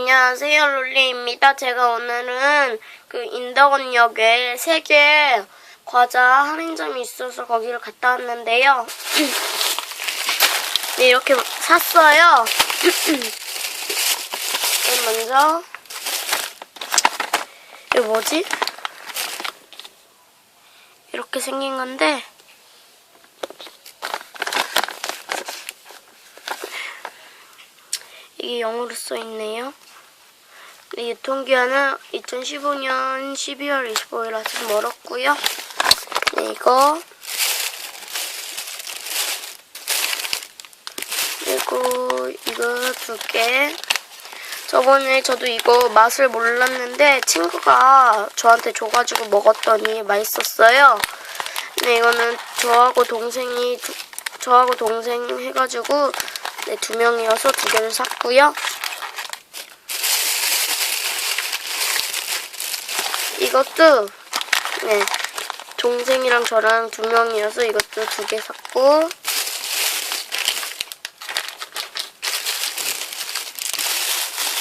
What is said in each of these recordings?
안녕하세요, 룰리입니다. 제가 오늘은 그 인덕원역에 세계 과자 할인점이 있어서 거기를 갔다 왔는데요. 네, 이렇게 샀어요. 먼저, 이거 뭐지? 이렇게 생긴 건데, 이게 영어로 써 있네요. 네, 유통기한은 2015년 12월 25일 아직 멀었고요. 네, 이거 그리고 이거 두 개. 저번에 저도 이거 맛을 몰랐는데 친구가 저한테 줘가지고 먹었더니 맛있었어요. 네, 이거는 저하고 동생이 두- 저하고 동생 해가지고 네, 두 명이어서 두 개를 샀고요. 이것도 네 동생이랑 저랑 두 명이어서 이것도 두 개 샀고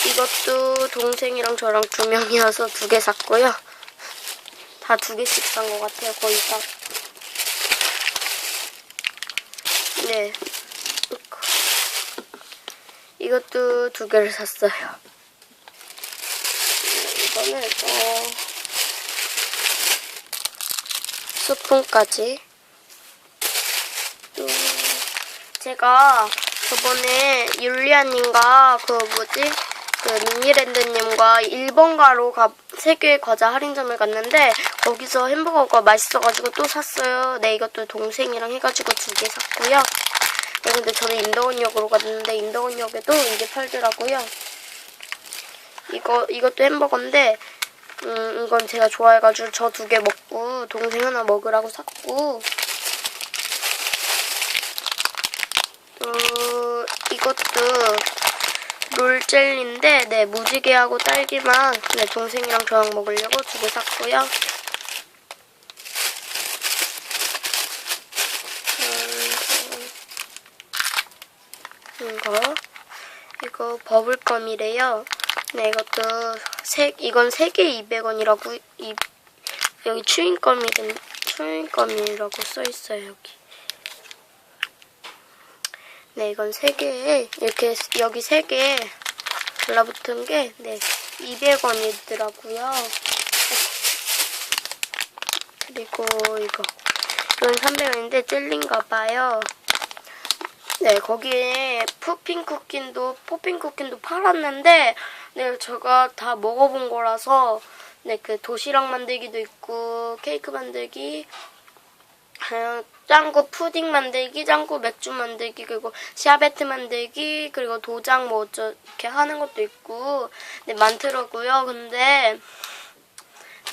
이것도 동생이랑 저랑 두 명이어서 두 개 샀고요. 다 두 개씩 산 것 같아요. 거의 다. 네. 이것도 두 개를 샀어요. 이거는 어, 스푼까지. 또 제가 저번에 율리아님과 그 뭐지 그 미니랜드님과 일본가로 가 세계 과자 할인점을 갔는데 거기서 햄버거가 맛있어가지고 또 샀어요. 네 이것도 동생이랑 해가지고 두 개 샀고요. 네, 근데 저는 인덕원역으로 갔는데 인덕원역에도 이게 팔더라고요. 이거 이것도 햄버거인데 음 이건 제가 좋아해가지고 저 두 개 먹고 동생 하나 먹으라고 샀고 또 이것도 롤 젤리인데 네 무지개하고 딸기만 네 동생이랑 저랑 먹으려고 두 개 샀고요. 음, 이거 이거 버블껌이래요. 네 이것도 세 이건 세개 200원이라고 이 여기 추인껌이 추인껌이라고 써 있어요 여기. 네, 이건 세 개에 이렇게 여기 세개 달라붙은 게 네, 200원이더라고요. 그리고 이거 이건 300원인데 젤리인가 봐요. 네, 거기에 푸핀 쿠킨도 포핀 쿠킨도 팔았는데 네, 제가 다 먹어본 거라서 네, 그 도시락 만들기도 있고 케이크 만들기 어, 짱구 푸딩 만들기, 짱구 맥주 만들기, 그리고 샤베트 만들기, 그리고 도장 뭐 어쩌 이렇게 하는 것도 있고, 네 많더라고요. 근데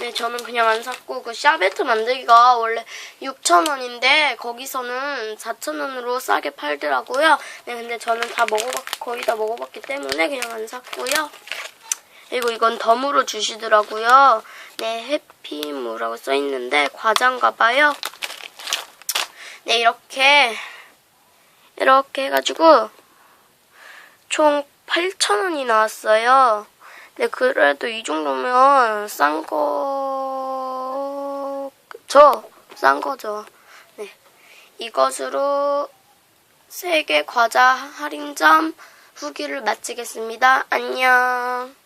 네 저는 그냥 안 샀고 그 샤베트 만들기가 원래 6,000원인데 거기서는 4,000원으로 싸게 팔더라고요. 네 근데 저는 다 먹어봤 거의 다 먹어봤기 때문에 그냥 안 샀고요. 그리고 이건 덤으로 주시더라고요. 네 해피무라고 써 있는데 과자인가 봐요. 네, 이렇게, 이렇게 해가지고, 총 8,000원이 나왔어요. 네, 그래도 이 정도면 싼 거, 죠? 싼 거죠. 네. 이것으로 세계 과자 할인점 후기를 마치겠습니다. 안녕.